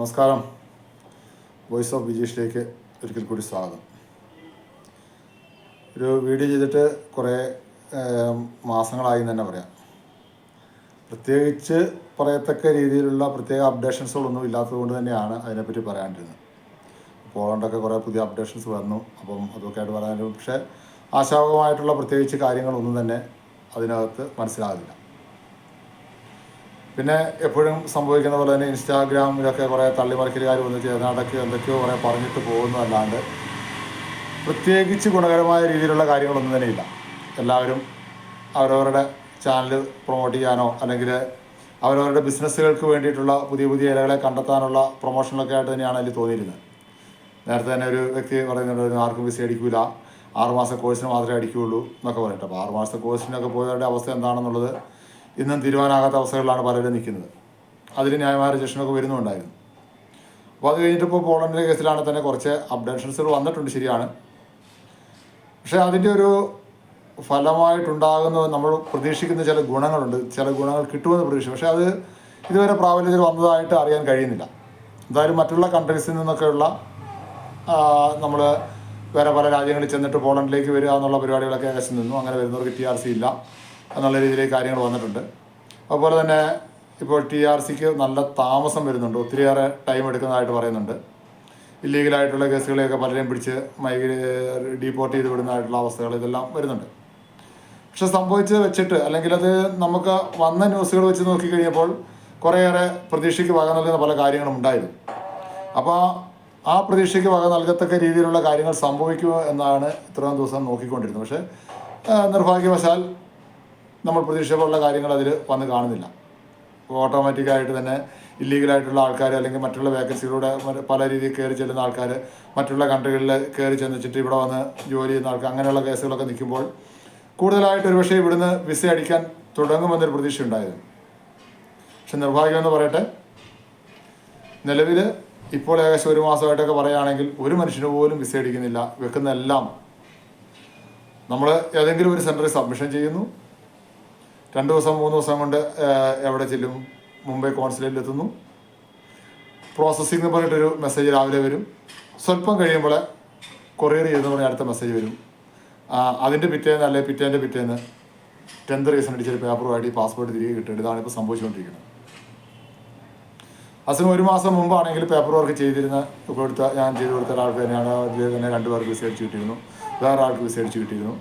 നമസ്കാരം. Voice of വിജീഷിലേക്ക് ഒരിക്കൽ കൂടി സ്വാഗതം. ഒരു വീഡിയോ ചെയ്തിട്ട് കുറേ മാസങ്ങളായി തന്നെ പറയാം. പ്രത്യേകിച്ച് പറയത്തക്ക രീതിയിലുള്ള പ്രത്യേക അപ്ഡേഷൻസുകളൊന്നും ഇല്ലാത്തത് കൊണ്ട് തന്നെയാണ് അതിനെപ്പറ്റി പറയാണ്ടിരുന്നത്. പോളണ്ടൊക്കെ കുറേ പുതിയ അപ്ഡേഷൻസ് വന്നു. അപ്പം അതൊക്കെ ആയിട്ട് പറയാനും പക്ഷേ ആശാവകമായിട്ടുള്ള പ്രത്യേകിച്ച് കാര്യങ്ങളൊന്നും തന്നെ അതിനകത്ത് മനസ്സിലാകില്ല പിന്നെ എപ്പോഴും സംഭവിക്കുന്ന പോലെ തന്നെ ഇൻസ്റ്റാഗ്രാമിലൊക്കെ കുറേ തള്ളിമറിക്കലുകാർ വന്ന് ചേർന്നാടൊക്കെ എന്തൊക്കെയോ കുറേ പറഞ്ഞിട്ട് പോകുന്നതല്ലാണ്ട് പ്രത്യേകിച്ച് ഗുണകരമായ രീതിയിലുള്ള കാര്യങ്ങളൊന്നും തന്നെ ഇല്ല. എല്ലാവരും അവരവരുടെ ചാനൽ പ്രൊമോട്ട് ചെയ്യാനോ അല്ലെങ്കിൽ അവരവരുടെ ബിസിനസ്സുകൾക്ക് വേണ്ടിയിട്ടുള്ള പുതിയ പുതിയ ഇലകളെ കണ്ടെത്താനുള്ള പ്രൊമോഷനൊക്കെ ആയിട്ട് തന്നെയാണ് അതിൽ തോന്നിയിരുന്നത്. നേരത്തെ തന്നെ ഒരു വ്യക്തി പറയുന്നുണ്ട് ആർക്കും വിസ അടിക്കില്ല ആറുമാസം കോഴ്സിന് മാത്രമേ അടിക്കുകയുള്ളൂ എന്നൊക്കെ പറഞ്ഞിട്ട്. അപ്പോൾ ആറുമാസത്തെ കോഴ്സിനൊക്കെ പോയവരുടെ അവസ്ഥ എന്താണെന്നുള്ളത് ഇന്നും തീരുമാനാകാത്ത അവസ്ഥകളിലാണ് പലരും നിൽക്കുന്നത്. അതിൽ ന്യായമായ രജിസ്ട്രേഷനൊക്കെ വരുന്നുണ്ടായിരുന്നു. അപ്പോൾ അത് കഴിഞ്ഞിട്ടിപ്പോൾ പോളണ്ടിന്റെ കേസിലാണ് തന്നെ കുറച്ച് അപ്ഡേഷൻസുകൾ വന്നിട്ടുണ്ട് ശരിയാണ്. പക്ഷേ അതിന്റെ ഒരു ഫലമായിട്ടുണ്ടാകുന്ന നമ്മൾ പ്രതീക്ഷിക്കുന്ന ചില ഗുണങ്ങളുണ്ട്. ചില ഗുണങ്ങൾ കിട്ടുമെന്ന് പ്രതീക്ഷിച്ചു. പക്ഷേ അത് ഇതുവരെ പ്രാബല്യത്തിൽ വന്നതായിട്ട് അറിയാൻ കഴിയുന്നില്ല. എന്തായാലും മറ്റുള്ള കൺട്രീസിൽ നിന്നൊക്കെയുള്ള നമ്മൾ വേറെ പല രാജ്യങ്ങളിൽ ചെന്നിട്ട് പോളണ്ടിലേക്ക് വരിക എന്നുള്ള പരിപാടികളൊക്കെ ഏകദേശം നിന്നു. അങ്ങനെ വരുന്നവർക്ക് ടി ആർ സി ഇല്ല. എന്നുള്ള രീതിയിൽ കാര്യങ്ങൾ വന്നിട്ടുണ്ട്. അതുപോലെ തന്നെ ഇപ്പോൾ ടി ആർ സിക്ക് നല്ല താമസം വരുന്നുണ്ട്. ഒത്തിരിയേറെ ടൈം എടുക്കുന്നതായിട്ട് പറയുന്നുണ്ട്. ഇല്ലീഗലായിട്ടുള്ള കേസുകളെയൊക്കെ പലരെയും പിടിച്ച് മൈഗ്ര ഡീപ്പോർട്ട് ചെയ്ത് വിടുന്നതായിട്ടുള്ള അവസ്ഥകൾ ഇതെല്ലാം വരുന്നുണ്ട്. പക്ഷെ സംഭവിച്ചത് വെച്ചിട്ട് അല്ലെങ്കിൽ അത് നമുക്ക് വന്ന ന്യൂസുകൾ വെച്ച് നോക്കിക്കഴിഞ്ഞപ്പോൾ കുറേയേറെ പ്രതീക്ഷയ്ക്ക് വക നൽകുന്ന പല കാര്യങ്ങളും ഉണ്ടായിരുന്നു. അപ്പോൾ ആ പ്രതീക്ഷയ്ക്ക് വക നൽകത്തക്ക രീതിയിലുള്ള കാര്യങ്ങൾ സംഭവിക്കുമോ എന്നാണ് ഇത്രയും ദിവസം നോക്കിക്കൊണ്ടിരുന്നത്. പക്ഷേ നിർഭാഗ്യവശാൽ നമ്മൾ പ്രതീക്ഷ പോലുള്ള കാര്യങ്ങൾ അതിൽ വന്ന് കാണുന്നില്ല. ഓട്ടോമാറ്റിക്കായിട്ട് തന്നെ ഇല്ലീഗലായിട്ടുള്ള ആൾക്കാർ അല്ലെങ്കിൽ മറ്റുള്ള വേക്കൻസികളുടെ പല രീതിയിൽ കയറി ചെല്ലുന്ന ആൾക്കാർ മറ്റുള്ള കൺട്രികളിൽ കയറി ചെന്നിച്ചിട്ട് ഇവിടെ വന്ന് ജോലി ചെയ്യുന്ന ആൾക്കാർ അങ്ങനെയുള്ള കേസുകളൊക്കെ നിൽക്കുമ്പോൾ കൂടുതലായിട്ട് ഒരുപക്ഷെ ഇവിടുന്ന് വിസ അടിക്കാൻ തുടങ്ങുമെന്നൊരു പ്രതീക്ഷ ഉണ്ടായിരുന്നു പക്ഷെ നിർഭാഗ്യം എന്ന് പറയട്ടെ നിലവിൽ ഇപ്പോൾ ഏകദേശം ഒരു മാസമായിട്ടൊക്കെ പറയുകയാണെങ്കിൽ ഒരു മനുഷ്യന് പോലും വിസ അടിക്കുന്നില്ല വെക്കുന്നതെല്ലാം നമ്മൾ ഏതെങ്കിലും ഒരു സെന്ററിൽ സബ്മിഷൻ ചെയ്യുന്നു. രണ്ട് ദിവസം മൂന്ന് ദിവസം കൊണ്ട് എവിടെ ചെല്ലും? മുംബൈ കോൺസുലേറ്റിൽ എത്തുന്നു. പ്രോസസ്സിംഗ് എന്ന് പറഞ്ഞിട്ടൊരു മെസ്സേജ് രാവിലെ വരും. സ്വല്പം കഴിയുമ്പോൾ കൊറിയർ ചെയ്തെന്ന് പറഞ്ഞ അടുത്ത മെസ്സേജ് വരും. അതിന്റെ പിറ്റേന്ന് അല്ലെങ്കിൽ പിറ്റേന്റെ പിറ്റേന്ന് ടെൻത്ത് റീസൺ അടിച്ചൊരു പേപ്പറുമായിട്ട് ഈ പാസ്പോർട്ട് തിരികെ കിട്ടുന്നത് ഇതാണ് ഇപ്പോൾ സംഭവിച്ചുകൊണ്ടിരിക്കുന്നത്. അസിന് ഒരു മാസം മുമ്പാണെങ്കിൽ പേപ്പർ വർക്ക് ചെയ്തിരുന്ന കൊടുത്ത ഞാൻ ചെയ്ത് കൊടുത്ത ഒരാൾക്ക് തന്നെയാണ് അതിൽ തന്നെ രണ്ട് പേർക്ക് വിസ അടിച്ച് കിട്ടിയിരുന്നു. വേറെ ആൾക്ക് വിസ അടിച്ച് കിട്ടിയിരുന്നു.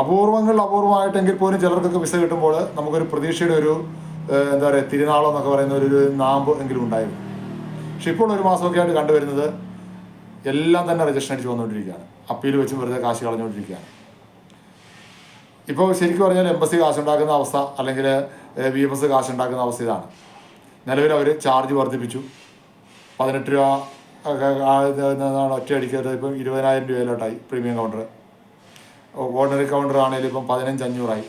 അപൂർവങ്ങളിൽ അപൂർവമായിട്ടെങ്കിൽ പോലും ചിലർക്കൊക്കെ വിസ കിട്ടുമ്പോൾ നമുക്കൊരു പ്രതീക്ഷയുടെ ഒരു എന്താ പറയുക തിരുനാളം എന്നൊക്കെ പറയുന്ന ഒരു നാമ്പ് എങ്കിലും ഉണ്ടായിരുന്നു. പക്ഷെ ഇപ്പോൾ ഒരു മാസമൊക്കെ ആയിട്ട് കണ്ടുവരുന്നത് എല്ലാം തന്നെ രജിസ്ട്രേഷൻ അടിച്ച് വന്നുകൊണ്ടിരിക്കുകയാണ്. അപ്പീൽ വെച്ച് വെറുതെ കാശ് കളഞ്ഞുകൊണ്ടിരിക്കുകയാണ്. ഇപ്പോൾ ശരിക്കും പറഞ്ഞാൽ എംബസി കാശ് ഉണ്ടാക്കുന്ന അവസ്ഥ അല്ലെങ്കിൽ വി എം എസ് കാശുണ്ടാക്കുന്ന അവസ്ഥ ഇതാണ്. നിലവിൽ അവർ ചാർജ് വർദ്ധിപ്പിച്ചു. പതിനെട്ട് രൂപ ഒറ്റയടിക്കത് ഇപ്പം ഇരുപതിനായിരം രൂപയിലോട്ടായി പ്രീമിയം കൗണ്ടർ ഓർഡിനറി കൗണ്ടർ ആണെങ്കിലും ഇപ്പം പതിനഞ്ച് അഞ്ഞൂറായി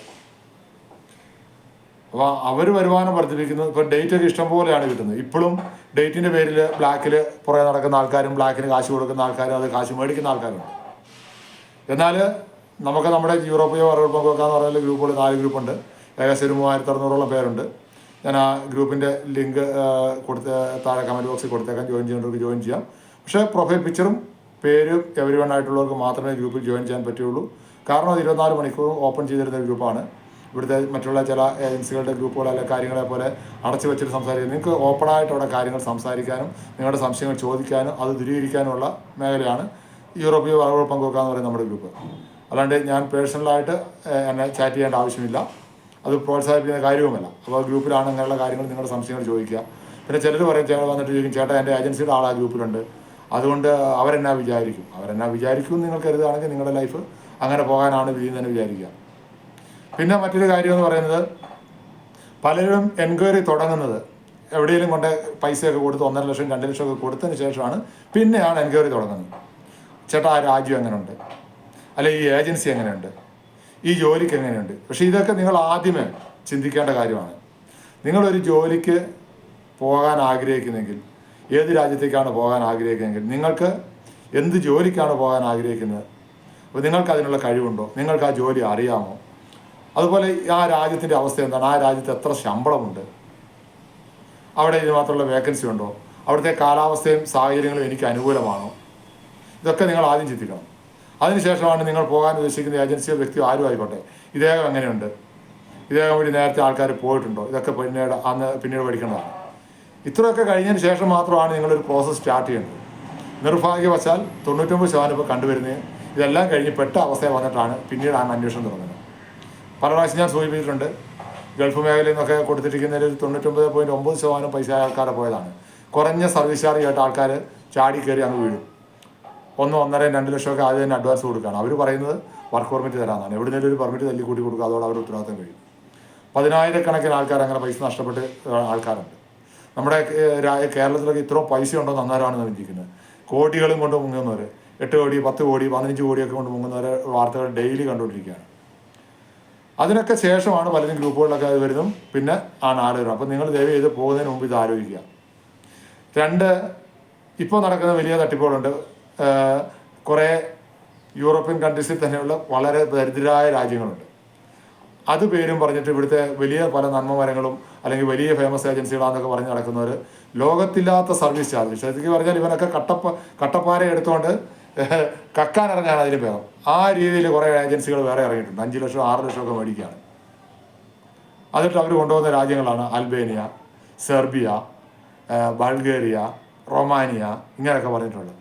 അപ്പോൾ അവർ വരുമാനം വർദ്ധിപ്പിക്കുന്നത് ഇപ്പം ഡേറ്റ് ഒക്കെ ഇഷ്ടം പോലെയാണ് കിട്ടുന്നത്. ഇപ്പോഴും ഡേറ്റിന്റെ പേരിൽ ബ്ലാക്കിൽ പുറകെ നടക്കുന്ന ആൾക്കാരും ബ്ലാക്കിന് കാശ് കൊടുക്കുന്ന ആൾക്കാരും അത് കാശ് മേടിക്കുന്ന ആൾക്കാരും എന്നാൽ നമുക്ക് നമ്മുടെ യൂറോപ്പിയോ അറബ് എന്ന് പറഞ്ഞാൽ ഗ്രൂപ്പുകൾ നാല് ഗ്രൂപ്പുണ്ട് ഏകദേശം ഒരു മൂവായിരത്തി അറുന്നൂറോളം പേരുണ്ട്. ഞാൻ ആ ഗ്രൂപ്പിന്റെ ലിങ്ക് കൊടുത്ത താഴെ കമന്റ് ബോക്സിൽ കൊടുത്തേക്കാം. ജോയിൻ ചെയ്യേണ്ടവർക്ക് ജോയിൻ ചെയ്യാം. പക്ഷേ പ്രൊഫൈൽ പിക്ചറും പേരും എവരി വൺ ആയിട്ടുള്ളവർക്ക് മാത്രമേ ഗ്രൂപ്പിൽ ജോയിൻ ചെയ്യാൻ പറ്റുള്ളൂ. കാരണം അത് ഇരുപത്തിനാല് മണിക്കൂറും ഓപ്പൺ ചെയ്തിരുന്ന ഗ്രൂപ്പാണ്. ഇവിടുത്തെ മറ്റുള്ള ചില ഏജൻസികളുടെ ഗ്രൂപ്പുകൾ അല്ലെങ്കിൽ കാര്യങ്ങളെ പോലെ അടച്ചു വെച്ചിട്ട് സംസാരിക്കുന്നത്. നിങ്ങൾക്ക് ഓപ്പണായിട്ട് അവിടെ കാര്യങ്ങൾ സംസാരിക്കാനും നിങ്ങളുടെ സംശയങ്ങൾ ചോദിക്കാനും അത് ദൂരീകരിക്കാനുമുള്ള മേഖലയാണ് യൂറോപ്യ വളവുകൾ പങ്കുവെക്കുക എന്ന് പറയുന്ന നമ്മുടെ ഗ്രൂപ്പ്. അല്ലാണ്ട് ഞാൻ പേഴ്സണലായിട്ട് എന്നെ ചാറ്റ് ചെയ്യേണ്ട ആവശ്യമില്ല. അത് പ്രോത്സാഹിപ്പിക്കുന്ന കാര്യവുമല്ല. അപ്പോൾ ഗ്രൂപ്പിലാണ് അങ്ങനെയുള്ള കാര്യങ്ങൾ നിങ്ങളുടെ സംശയങ്ങൾ ചോദിക്കുക. പിന്നെ ചിലർ പറയും ചേട്ടൻ വന്നിട്ട് ചോദിക്കും ചേട്ടാ എന്റെ ഏജൻസിയുടെ ആൾ ഗ്രൂപ്പിലുണ്ട്. അതുകൊണ്ട് അവരെന്നാ വിചാരിക്കും. അവരെന്നാ വിചാരിക്കും നിങ്ങൾ കരുതുകയാണെങ്കിൽ നിങ്ങളുടെ ലൈഫ് അങ്ങനെ പോകാനാണ് വിധി എന്ന് തന്നെ വിചാരിക്കുക. പിന്നെ മറ്റൊരു കാര്യം എന്ന് പറയുന്നത് പലരും എൻക്വയറി തുടങ്ങുന്നത് എവിടെയെങ്കിലും കൊണ്ട് പൈസയൊക്കെ കൊടുത്ത് ഒന്നര ലക്ഷം രണ്ട് ലക്ഷം ഒക്കെ കൊടുത്തതിന് ശേഷമാണ് പിന്നെയാണ് എൻക്വയറി തുടങ്ങുന്നത്. ചേട്ടാ ആ രാജ്യം എങ്ങനെയുണ്ട് അല്ലെ ഈ ഏജൻസി എങ്ങനെയുണ്ട്? ഈ ജോലിക്ക് എങ്ങനെയുണ്ട്? പക്ഷേ ഇതൊക്കെ നിങ്ങൾ ആദ്യമേ ചിന്തിക്കേണ്ട കാര്യമാണ്. നിങ്ങളൊരു ജോലിക്ക് പോകാൻ ആഗ്രഹിക്കുന്നെങ്കിൽ ഏത് രാജ്യത്തേക്കാണ് പോകാൻ ആഗ്രഹിക്കുന്നതെങ്കിൽ നിങ്ങൾക്ക് എന്ത് ജോലിക്കാണ് പോകാൻ ആഗ്രഹിക്കുന്നത്? അപ്പോൾ നിങ്ങൾക്ക് അതിനുള്ള കഴിവുണ്ടോ? നിങ്ങൾക്ക് ആ ജോലി അറിയാമോ? അതുപോലെ ആ രാജ്യത്തിന്റെ അവസ്ഥ എന്താണ്? ആ രാജ്യത്ത് എത്ര ശമ്പളമുണ്ട്? അവിടെ ഇത് മാത്രമുള്ള വേക്കൻസി ഉണ്ടോ? അവിടുത്തെ കാലാവസ്ഥയും സാഹചര്യങ്ങളും എനിക്ക് അനുകൂലമാണോ? ഇതൊക്കെ നിങ്ങൾ ആദ്യം ചിന്തിക്കണം. അതിനുശേഷമാണ് നിങ്ങൾ പോകാൻ ഉദ്ദേശിക്കുന്ന ഏജൻസിയോ വ്യക്തിയോ ആരും ആയിക്കോട്ടെ. ഇദ്ദേഹം എങ്ങനെയുണ്ട്? ഇദ്ദേഹം വഴി നേരത്തെ ആൾക്കാർ പോയിട്ടുണ്ടോ? ഇതൊക്കെ പിന്നീട് അന്ന് പിന്നീട് പഠിക്കേണ്ടതാണ്. ഇത്രയൊക്കെ കഴിഞ്ഞതിന് ശേഷം മാത്രമാണ് നിങ്ങളൊരു പ്രോസസ്സ് സ്റ്റാർട്ട് ചെയ്യേണ്ടത്. നിർഭാഗ്യവശാൽ തൊണ്ണൂറ്റൊമ്പത് ശതമാനം ഇപ്പോൾ കണ്ടുവരുന്നത് ഇതെല്ലാം കഴിഞ്ഞ് പെട്ട അവസ്ഥ വന്നിട്ടാണ് പിന്നീട് പിന്നീടാണ് അന്വേഷണം തുടങ്ങുന്നത്. പല പ്രാവശ്യം ഞാൻ സൂചിപ്പിച്ചിട്ടുണ്ട് ഗൾഫ് മേഖലയിൽ നിന്നൊക്കെ കൊടുത്തിരിക്കുന്ന ഒരു തൊണ്ണൂറ്റൊമ്പത് പോയിന്റ് ഒമ്പത് ശതമാനം പൈസ ആൾക്കാരെ പോയതാണ്. കുറഞ്ഞ സർവീസ് ചാർജ് കേട്ട ആൾക്കാർ ചാടി കയറി അങ്ങ് വീഴും. ഒന്ന് ഒന്നര രണ്ട് ലക്ഷമൊക്കെ ആദ്യം തന്നെ അഡ്വാൻസ് കൊടുക്കുകയാണ്. അവർ പറയുന്നത് വർക്ക് പെർമിറ്റ് തരാമെന്നാണ്. എവിടുന്നേലും ഒരു പെർമിറ്റ് തല്ലി കൂട്ടി കൊടുക്കുക അതോടെ അവർ ഉത്തരവാദിത്തം കഴിയും. പതിനായിരക്കണക്കിന് ആൾക്കാർ അങ്ങനെ പൈസ നഷ്ടപ്പെട്ട് ആൾക്കാരുണ്ട്. നമ്മുടെ കേരളത്തിലൊക്കെ ഇത്രയും പൈസ ഉണ്ടോ നന്നാരാണെന്ന് ചിന്തിക്കുന്നത്. കോടികളും കൊണ്ട് മുങ്ങുന്നവർ എട്ട് കോടി പത്ത് കോടി പതിനഞ്ച് കോടിയൊക്കെ കൊണ്ട് മുങ്ങുന്നവരെ വാർത്തകൾ ഡെയിലി കണ്ടുകൊണ്ടിരിക്കുകയാണ്. അതിനൊക്കെ ശേഷമാണ് പലരും ഗ്രൂപ്പുകളിലൊക്കെ അത് വരുന്നതും പിന്നെ ആണ് ആലോചന അപ്പം നിങ്ങൾ ദയവ് ചെയ്ത് പോകുന്നതിന് മുമ്പ് ഇത് ആലോചിക്കുക. രണ്ട് ഇപ്പോൾ നടക്കുന്ന വലിയ തട്ടിപ്പുകളുണ്ട്. കുറേ യൂറോപ്യൻ കൺട്രീസിൽ തന്നെയുള്ള വളരെ ദരിദ്രരായ രാജ്യങ്ങളുണ്ട്. അത് പേരും പറഞ്ഞിട്ട് ഇവിടുത്തെ വലിയ പല നന്മമരങ്ങളും അല്ലെങ്കിൽ വലിയ ഫേമസ് ഏജൻസികളാണെന്നൊക്കെ പറഞ്ഞ് നടക്കുന്നവർ ലോകത്തില്ലാത്ത സർവീസ് ചാർജ്. ശരിക്കും പറഞ്ഞാൽ ഇവനൊക്കെ കട്ടപ്പ കട്ടപ്പാര എടുത്തുകൊണ്ട് കക്കാൻ ഇറങ്ങാൻ അതിന് ഭേദം. ആ രീതിയിൽ കുറേ ഏജൻസികൾ വേറെ ഇറങ്ങിയിട്ടുണ്ട്. അഞ്ച് ലക്ഷം ആറ് ലക്ഷം ഒക്കെ മേടിക്കുകയാണ്. അതിട്ട് അവർ കൊണ്ടുപോകുന്ന രാജ്യങ്ങളാണ് അൽബേനിയ സെർബിയ ബൾഗേറിയ റൊമാനിയ ഇങ്ങനെയൊക്കെ പറഞ്ഞിട്ടുള്ളത്.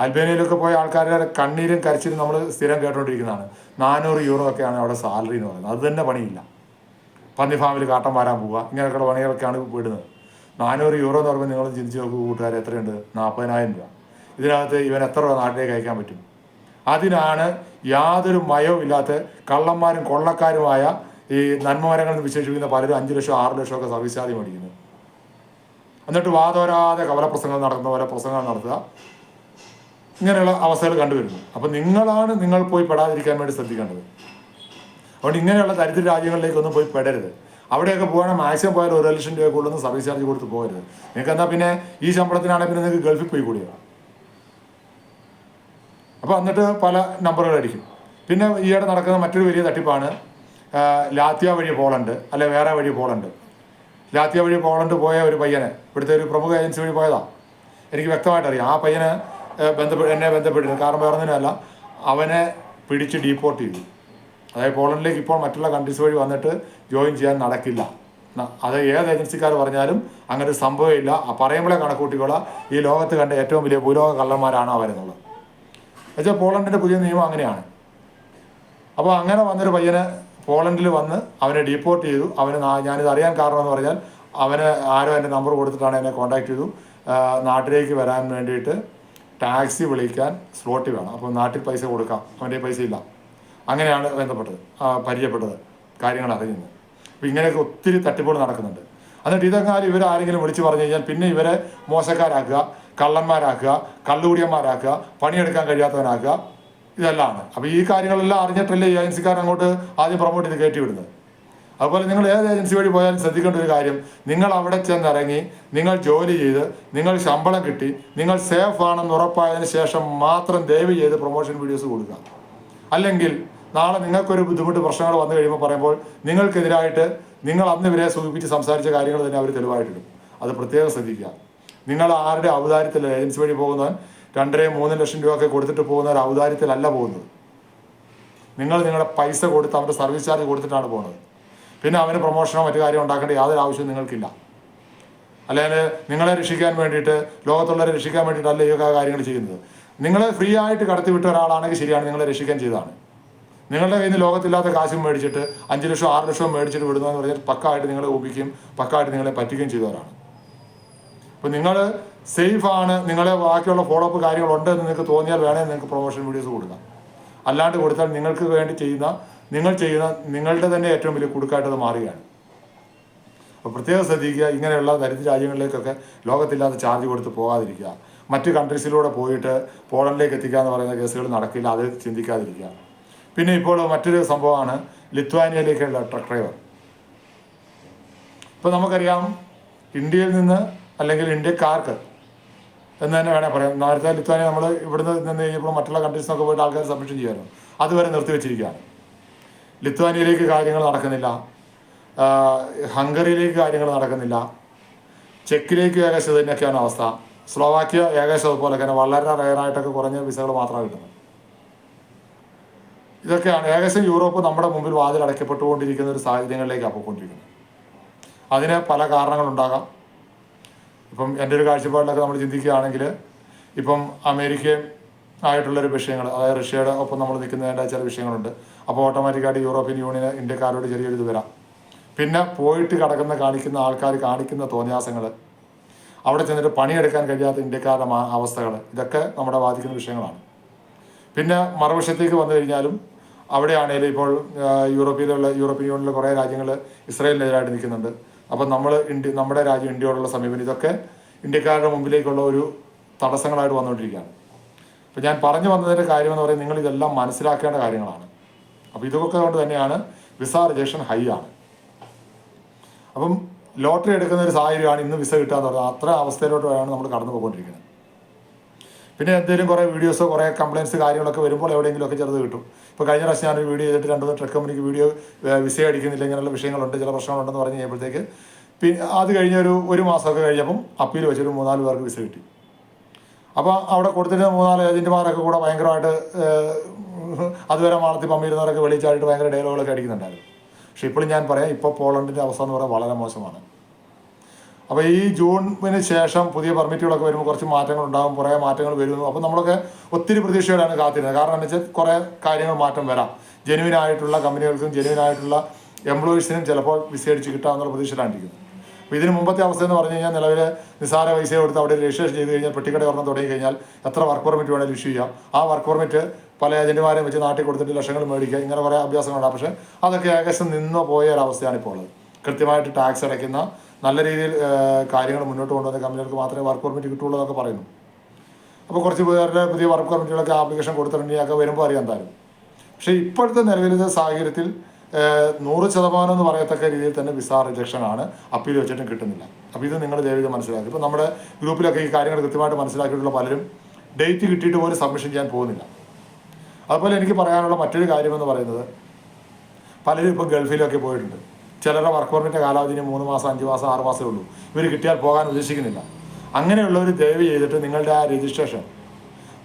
അൽബേനിയയിലൊക്കെ പോയ ആൾക്കാരുടെ കണ്ണീരും കരച്ചിലും നമ്മൾ സ്ഥിരം കേട്ടുകൊണ്ടിരിക്കുന്നതാണ് നാനൂറ് യൂറോ ഒക്കെയാണ് അവിടെ സാലറി എന്ന് പറയുന്നത്. അത് തന്നെ പണിയില്ല. പന്നി ഫാമിൽ കാട്ടം വാരാൻ പോവുക. ഇങ്ങനെയൊക്കെയുള്ള പണികളൊക്കെയാണ് വിടുന്നത്. നാനൂറ് യൂറോ എന്ന് പറയുമ്പോൾ നിങ്ങൾ ചിന്തിച്ച് നോക്കൂ കൂട്ടുകാർ എത്രയുണ്ട്? നാൽപ്പതിനായിരം രൂപ. ഇതിനകത്ത് ഇവൻ എത്ര രൂപ നാട്ടിലേക്ക് അയക്കാൻ പറ്റും? അതിനാണ് യാതൊരു മയവും ഇല്ലാത്ത കള്ളന്മാരും കൊള്ളക്കാരുമായ ഈ നന്മമരങ്ങൾ എന്ന് വിശേഷിപ്പിക്കുന്ന പലരും അഞ്ച് ലക്ഷം ആറ് ലക്ഷം ഒക്കെ സർവീസ് ചാർജ് മേടിക്കുന്നത്. എന്നിട്ട് വാദോരാതെ കവലപ്രസംഗം നടത്തുന്ന പോലെ പ്രസംഗം നടത്തുക. ഇങ്ങനെയുള്ള അവസ്ഥകൾ കണ്ടുവരുന്നു. അപ്പം നിങ്ങളാണ് നിങ്ങൾ പോയി പെടാതിരിക്കാൻ വേണ്ടി ശ്രദ്ധിക്കേണ്ടത്. അതുകൊണ്ട് ഇങ്ങനെയുള്ള ദരിദ്ര രാജ്യങ്ങളിലേക്കൊന്നും പോയി പെടരുത്. അവിടെയൊക്കെ പോകണം മാക്സിമം പോയാൽ ഒരു ലക്ഷം രൂപ കൂടുതലൊന്നും സർവീസ് ചാർജ് കൊടുത്ത് പോകരുത്. നിങ്ങൾക്ക് എന്നാൽ പിന്നെ ഈ ശമ്പളത്തിനാണെങ്കിൽ പിന്നെ നിങ്ങൾക്ക് ഗൾഫിൽ പോയി കൂടിയോ അപ്പോൾ എന്നിട്ട് പല നമ്പറുകൾ അടിക്കും പിന്നെ ഈയിടെ നടക്കുന്ന മറ്റൊരു വലിയ തട്ടിപ്പാണ് ലാത്തിയ വഴി പോളണ്ട് അല്ലെ വേറെ വഴി പോളണ്ട്. ലാത്തിയ വഴി പോളണ്ട് പോയ ഒരു പയ്യനെ ഇവിടുത്തെ ഒരു പ്രമുഖ ഏജൻസി വഴി പോയതാ. എനിക്ക് വ്യക്തമായിട്ട് അറിയാം ആ പയ്യനെ ബന്ധപ്പെട്ട് എന്നെ ബന്ധപ്പെട്ടിരുന്നു. കാരണം വേറെ ഒന്നിനല്ല അവനെ പിടിച്ച് ഡീപ്പോർട്ട് ചെയ്തു. അതായത് പോളണ്ടിലേക്ക് ഇപ്പോൾ മറ്റുള്ള കൺട്രീസ് വഴി വന്നിട്ട് ജോയിൻ ചെയ്യാൻ നടക്കില്ല. അത് ഏത് ഏജൻസിക്കാർ പറഞ്ഞാലും അങ്ങനെ ഒരു സംഭവമില്ല പറയുമ്പോഴേ കണക്കൂട്ടിക്കോളാം. ഈ ലോകത്ത് കണ്ട ഏറ്റവും വലിയ ഭൂലോക കള്ളന്മാരാണ് അവരെന്നുള്ളത്. എന്നുവെച്ചാൽ പോളണ്ടിന്റെ പുതിയ നിയമം അങ്ങനെയാണ്. അപ്പോൾ അങ്ങനെ വന്നൊരു പയ്യനെ പോളണ്ടിൽ വന്ന് അവനെ ഡീപ്പോർട്ട് ചെയ്തു. അവന് ഞാനിത് അറിയാൻ കാരണം എന്ന് പറഞ്ഞാൽ അവന് ആരോ എന്റെ നമ്പർ കൊടുത്തിട്ടാണ് എന്നെ കോൺടാക്ട് ചെയ്തു. നാട്ടിലേക്ക് വരാൻ വേണ്ടിയിട്ട് ടാക്സി വിളിക്കാൻ സ്ലോട്ടി വേണം. അപ്പോൾ നാട്ടിൽ പൈസ കൊടുക്കാം. അവന്റെ പൈസ ഇല്ല. അങ്ങനെയാണ് ബന്ധപ്പെട്ടത്. പരിചയപ്പെട്ടത്. കാര്യങ്ങൾ അറിയുന്നത്. അപ്പോൾ ഇങ്ങനെയൊക്കെ ഒത്തിരി തട്ടിപ്പുകൾ നടക്കുന്നുണ്ട്. എന്നിട്ട് ഇതെങ്ങാനും ഇവരാരെങ്കിലും വിളിച്ച് പറഞ്ഞു കഴിഞ്ഞാൽ പിന്നെ ഇവരെ മോശക്കാരാക്കുക. കള്ളന്മാരാക്കുക കള്ളുകുടിയന്മാരാക്കുക പണിയെടുക്കാൻ കഴിയാത്തവനാക്കുക ഇതെല്ലാമാണ്. അപ്പോൾ ഈ കാര്യങ്ങളെല്ലാം അറിഞ്ഞിട്ടല്ലേ ഈ ഏജൻസിക്കാരൻ അങ്ങോട്ട് ആദ്യം പ്രൊമോട്ട് ചെയ്ത് കയറ്റി വിടുന്നത് അതുപോലെ നിങ്ങൾ ഏത് ഏജൻസി വഴി പോയാലും ശ്രദ്ധിക്കേണ്ട ഒരു കാര്യം നിങ്ങൾ അവിടെ ചെന്നിറങ്ങി നിങ്ങൾ ജോലി ചെയ്ത് നിങ്ങൾ ശമ്പളം കിട്ടി നിങ്ങൾ സേഫ് ആണെന്ന് ഉറപ്പായതിന് ശേഷം മാത്രം ദയവ് ചെയ്ത് പ്രൊമോഷൻ വീഡിയോസ് കൊടുക്കുക. അല്ലെങ്കിൽ നാളെ നിങ്ങൾക്കൊരു ബുദ്ധിമുട്ട് പ്രശ്നങ്ങൾ വന്നു കഴിയുമ്പോൾ പറയുമ്പോൾ നിങ്ങൾക്കെതിരായിട്ട് നിങ്ങൾ അന്ന് ഇവരെ സൂചിപ്പിച്ച് സംസാരിച്ച കാര്യങ്ങൾ തന്നെ അവർ തെളിവായിട്ടിടും. അത് പ്രത്യേകം ശ്രദ്ധിക്കുക. നിങ്ങൾ ആരുടെ ഔദാര്യത്തിൽ ഏജൻസി വഴി പോകുന്നവൻ രണ്ടര മൂന്ന് ലക്ഷം രൂപ ഒക്കെ കൊടുത്തിട്ട് പോകുന്ന ഒരു ഔദാര്യത്തിലല്ല പോകുന്നത്. നിങ്ങൾ നിങ്ങളുടെ പൈസ കൊടുത്ത് അവന്റെ സർവീസ് ചാർജ് കൊടുത്തിട്ടാണ് പോകുന്നത്. പിന്നെ അവന് പ്രൊമോഷനോ മറ്റു കാര്യം ഉണ്ടാക്കേണ്ട യാതൊരു ആവശ്യവും നിങ്ങൾക്കില്ല. അല്ലെങ്കിൽ നിങ്ങളെ രക്ഷിക്കാൻ വേണ്ടിയിട്ട് ലോകത്തുള്ളവരെ രക്ഷിക്കാൻ വേണ്ടിയിട്ടല്ല ഈ കാര്യങ്ങൾ ചെയ്യുന്നത്. നിങ്ങളെ ഫ്രീ ആയിട്ട് കടത്തി വിട്ട ഒരാളാണെങ്കിൽ ശരിയാണ് നിങ്ങളെ രക്ഷിക്കാൻ ചെയ്തതാണ്. നിങ്ങളുടെ കയ്യിൽ നിന്ന് ലോകത്തില്ലാത്ത കാശും മേടിച്ചിട്ട് അഞ്ച് ലക്ഷം ആറ് ലക്ഷം മേടിച്ചിട്ട് വിടുന്നതെന്ന് പറഞ്ഞാൽ പക്കായിട്ട് നിങ്ങളെ ഒപ്പിക്കുകയും പക്കായിട്ട് നിങ്ങളെ പറ്റിക്കുകയും ചെയ്തവരാണ്. അപ്പോൾ നിങ്ങൾ സേഫാണ് നിങ്ങളെ ബാക്കിയുള്ള ഫോളോ അപ്പ് കാര്യങ്ങളുണ്ട് എന്ന് നിങ്ങൾക്ക് തോന്നിയാൽ വേണമെങ്കിൽ നിങ്ങൾക്ക് പ്രൊമോഷൻ വീഡിയോസ് കൊടുക്കാം. അല്ലാണ്ട് കൊടുത്താൽ നിങ്ങൾക്ക് വേണ്ടി ചെയ്യുന്ന നിങ്ങൾ ചെയ്യുന്ന നിങ്ങളുടെ തന്നെ ഏറ്റവും വലിയ കുടുക്കായിട്ടത് മാറുകയാണ്. അപ്പോൾ പ്രത്യേകം ശ്രദ്ധിക്കുക ഇങ്ങനെയുള്ള ദരിദ്ര രാജ്യങ്ങളിലേക്കൊക്കെ ലോകത്തില്ലാത്ത ചാർജ് കൊടുത്ത് പോകാതിരിക്കുക. മറ്റ് കൺട്രീസിലൂടെ പോയിട്ട് പോളണ്ടിലേക്ക് എത്തിക്കുക എന്ന് പറയുന്ന കേസുകൾ നടക്കില്ല അത് ചിന്തിക്കാതിരിക്കുക. പിന്നെ ഇപ്പോൾ മറ്റൊരു സംഭവമാണ് ലിത്വാനിയയിലേക്കുള്ള ട്രക്ക് ഡ്രൈവർ ഇപ്പോൾ നമുക്കറിയാം ഇന്ത്യയിൽ നിന്ന് അല്ലെങ്കിൽ ഇന്ത്യക്കാർക്ക് എന്ന് തന്നെ വേണേൽ പറയാം. നേരത്തെ ലിത്വാനിയ നമ്മൾ ഇവിടുന്ന് നിന്ന് കഴിഞ്ഞപ്പോൾ മറ്റുള്ള കൺട്രീസിനൊക്കെ പോയിട്ട് ആൾക്കാർ സബ്മിഷൻ ചെയ്യാനും അതുവരെ നിർത്തിവെച്ചിരിക്കുകയാണ് ലിത്വാനിയയിലേക്ക് കാര്യങ്ങൾ നടക്കുന്നില്ല. ഹംഗറിയിലേക്ക് കാര്യങ്ങൾ നടക്കുന്നില്ല. ചെക്കിലേക്ക് ഏകദേശം തന്നെയൊക്കെയാണ് അവസ്ഥ. സ്ലോവാക്യ ഏകദേശം അതുപോലെ തന്നെ വളരെ റയറായിട്ടൊക്കെ കുറഞ്ഞ വിസകൾ മാത്രമാണ് കിട്ടുന്നത് ഇതൊക്കെയാണ് ഏകദേശം യൂറോപ്പ് നമ്മുടെ മുമ്പിൽ വാതിൽ അടയ്ക്കപ്പെട്ടുകൊണ്ടിരിക്കുന്ന ഒരു സാഹചര്യങ്ങളിലേക്കാണ് പോയിക്കൊണ്ടിരിക്കുന്നത്. അതിന് പല കാരണങ്ങളുണ്ടാകാം. ഇപ്പം എന്റെ ഒരു കാഴ്ചപ്പാടിലൊക്കെ നമ്മൾ ചിന്തിക്കുകയാണെങ്കിൽ ഇപ്പം അമേരിക്കയും ആയിട്ടുള്ളൊരു വിഷയങ്ങൾ അതായത് റഷ്യയുടെ ഒപ്പം നമ്മൾ നിൽക്കുന്നതിന്റെ ചില വിഷയങ്ങളുണ്ട്. അപ്പോൾ ഓട്ടോമാറ്റിക്കായിട്ട് യൂറോപ്യൻ യൂണിയൻ ഇന്ത്യക്കാരോട് ചെറിയൊരു ഇത് വരാം. പിന്നെ പോയിട്ട് കടക്കുന്ന കാണിക്കുന്ന ആൾക്കാർ കാണിക്കുന്ന തോന്നിയാസങ്ങൾ അവിടെ ചെന്നിട്ട് പണിയെടുക്കാൻ കഴിയാത്ത ഇന്ത്യക്കാരുടെ അവസ്ഥകൾ ഇതൊക്കെ നമ്മുടെ ബാധിക്കുന്ന വിഷയങ്ങളാണ്. പിന്നെ മറുവശത്തേക്ക് വന്നു കഴിഞ്ഞാലും അവിടെയാണെങ്കിലും ഇപ്പോൾ യൂറോപ്പിലുള്ള യൂറോപ്യൻ യൂണിയനിലെ കുറേ രാജ്യങ്ങൾ ഇസ്രായേലിനെതിരായിട്ട് നിൽക്കുന്നുണ്ട്. അപ്പം നമ്മൾ ഇന്ത്യ നമ്മുടെ രാജ്യം ഇന്ത്യയോടുള്ള സമീപനം. ഇതൊക്കെ ഇന്ത്യക്കാരുടെ മുമ്പിലേക്കുള്ള ഒരു തടസ്സങ്ങളായിട്ട് വന്നുകൊണ്ടിരിക്കുകയാണ്. അപ്പം ഞാൻ പറഞ്ഞു വന്നതിന്റെ കാര്യമെന്ന് പറയുന്നത് നിങ്ങൾ ഇതെല്ലാം മനസ്സിലാക്കേണ്ട കാര്യങ്ങളാണ്. അപ്പോൾ ഇതൊക്കെ കൊണ്ട് തന്നെയാണ് വിസ റിജക്ഷൻ ഹൈ ആണ്. അപ്പം ലോട്ടറി എടുക്കുന്ന ഒരു സാഹചര്യമാണ് ഇന്ന് വിസ കിട്ടുക എന്ന് പറയുന്നത് അത്ര അവസ്ഥയിലോട്ടാണ് നമ്മൾ കടന്നു പോയിക്കൊണ്ടിരിക്കുന്നത് പിന്നെ എന്തെങ്കിലും കുറേ വീഡിയോസോ കുറേ കംപ്ലയിൻസ് കാര്യങ്ങളൊക്കെ വരുമ്പോൾ എവിടെയെങ്കിലുമൊക്കെ ചെറുത് കിട്ടും. ഇപ്പോൾ കഴിഞ്ഞ പ്രാവശ്യം ഞാനൊരു വീഡിയോ ചെയ്തിട്ട് രണ്ടു ട്രക്ക് കമ്പനിക്ക് വീഡിയോ വിസ അടിക്കുന്നില്ല ഇങ്ങനെയുള്ള വിഷയങ്ങളുണ്ട് ചില പ്രശ്നങ്ങളുണ്ടെന്ന് പറഞ്ഞ് കഴിഞ്ഞപ്പോഴത്തേക്ക് പിന്നെ അത് കഴിഞ്ഞ ഒരു ഒരു മാസമൊക്കെ കഴിഞ്ഞപ്പം അപ്പീൽ വെച്ചൊരു മൂന്നാൽ പേർക്ക് വിസ കിട്ടി. അപ്പോൾ അവിടെ കൊടുത്തിട്ട് മൂന്നാൽ ഏജന്റുമാരൊക്കെ കൂടെ ഭയങ്കരമായിട്ട് അതുവരെ മാളത്തിൽ പമ്മിരുന്നവരൊക്കെ വെളിച്ചായിട്ട് ഭയങ്കര ഡയലോഗുകളൊക്കെ അടിക്കുന്നുണ്ടായിരുന്നു. പക്ഷേ ഇപ്പോഴും ഞാൻ പറയാം ഇപ്പോൾ പോളണ്ടിന്റെ അവസ്ഥ എന്ന് പറയാൻ വളരെ മോശമാണ്. അപ്പോൾ ഈ ജൂണിന് ശേഷം പുതിയ പെർമിറ്റുകളൊക്കെ വരുമ്പോൾ കുറച്ച് മാറ്റങ്ങൾ ഉണ്ടാകും കുറേ മാറ്റങ്ങൾ വരുന്നു. അപ്പോൾ നമ്മളൊക്കെ ഒത്തിരി പ്രതീക്ഷയോടാണ് കാത്തിരുന്നത്. കാരണം എന്ന് വെച്ചാൽ കുറേ കാര്യങ്ങൾ മാറ്റം വരാം. ജെനുവിൻ ആയിട്ടുള്ള കമ്പനികൾക്കും ജെനുവിൻ ആയിട്ടുള്ള എംപ്ലോയീസിനും ചിലപ്പോൾ വിസ അടിച്ച് കിട്ടാമെന്നുള്ള പ്രതീക്ഷയിലാണ്ടിരിക്കുന്നത് അപ്പോൾ ഇതിന് മുമ്പത്തെ അവസ്ഥ എന്ന് പറഞ്ഞു കഴിഞ്ഞാൽ നിലവിൽ നിസ്സാര പൈസ കൊടുത്ത് അവിടെ രജിസ്ട്രേഷൻ ചെയ്ത് കഴിഞ്ഞാൽ പെട്ടിക്കട ഒരെണ്ണം തുടങ്ങി കഴിഞ്ഞാൽ എത്ര വർക്ക് പെർമിറ്റ് വേണമെങ്കിലും ഇഷ്യൂ ചെയ്യാം. ആ വർക്ക് പെർമിറ്റ് പല ഏജന്റുമാരെയും വെച്ച് നാട്ടിൽ കൊടുത്തിട്ട് ലക്ഷങ്ങൾ മേടിക്കുക ഇങ്ങനെ കുറേ അഭ്യാസങ്ങളുണ്ടാകും പക്ഷേ അതൊക്കെ ഏകദേശം നിന്ന് പോയ ഒരവസ്ഥയാണ് ഇപ്പോൾ ഉള്ളത്. കൃത്യമായിട്ട് ടാക്സ് അടയ്ക്കുന്ന നല്ല രീതിയിൽ കാര്യങ്ങൾ മുന്നോട്ട് കൊണ്ടുവന്ന കമ്പനികൾക്ക് മാത്രമേ വർക്ക് പെർമിറ്റ് കിട്ടുള്ളൂ എന്നൊക്കെ പറയുന്നു. അപ്പോൾ കുറച്ച് പേരുടെ പുതിയ വർക്ക് പെർമിറ്റുകളൊക്കെ ആപ്ലിക്കേഷൻ കൊടുത്തിട്ടുണ്ടെങ്കിൽ ഒക്കെ വരുമ്പോൾ അറിയാൻ എന്തായാലും. പക്ഷേ ഇപ്പോഴത്തെ നിലവിലത്തെ സാഹചര്യത്തിൽ നൂറ് ശതമാനം എന്ന് പറയത്തക്ക രീതിയിൽ തന്നെ വിസ റിജക്ഷൻ ആണ് അപ്പീൽ വെച്ചിട്ടും കിട്ടുന്നില്ല. അപ്പോൾ ഇത് നിങ്ങൾ ദയവിധം മനസ്സിലാക്കി. ഇപ്പോൾ നമ്മുടെ ഗ്രൂപ്പിലൊക്കെ ഈ കാര്യങ്ങൾ കൃത്യമായിട്ട് മനസ്സിലാക്കിയിട്ടുള്ള പലരും ഡേറ്റ് കിട്ടിയിട്ട് പോലും സബ്മിഷൻ ചെയ്യാൻ പോകുന്നില്ല. അതുപോലെ എനിക്ക് പറയാനുള്ള മറ്റൊരു കാര്യമെന്ന് പറയുന്നത് പലരും ഇപ്പോൾ ഗൾഫിലൊക്കെ പോയിട്ടുണ്ട്. ചിലരുടെ വർക്ക് പെർമിറ്റ് കാലാവധി ഇനി മൂന്ന് മാസം അഞ്ച് മാസം ആറ് മാസമേ ഉള്ളൂ. ഇവർ കിട്ടിയാൽ പോകാൻ ഉദ്ദേശിക്കുന്നില്ല. അങ്ങനെയുള്ളവർ ദയവ് ചെയ്തിട്ട് നിങ്ങളുടെ ആ രജിസ്ട്രേഷൻ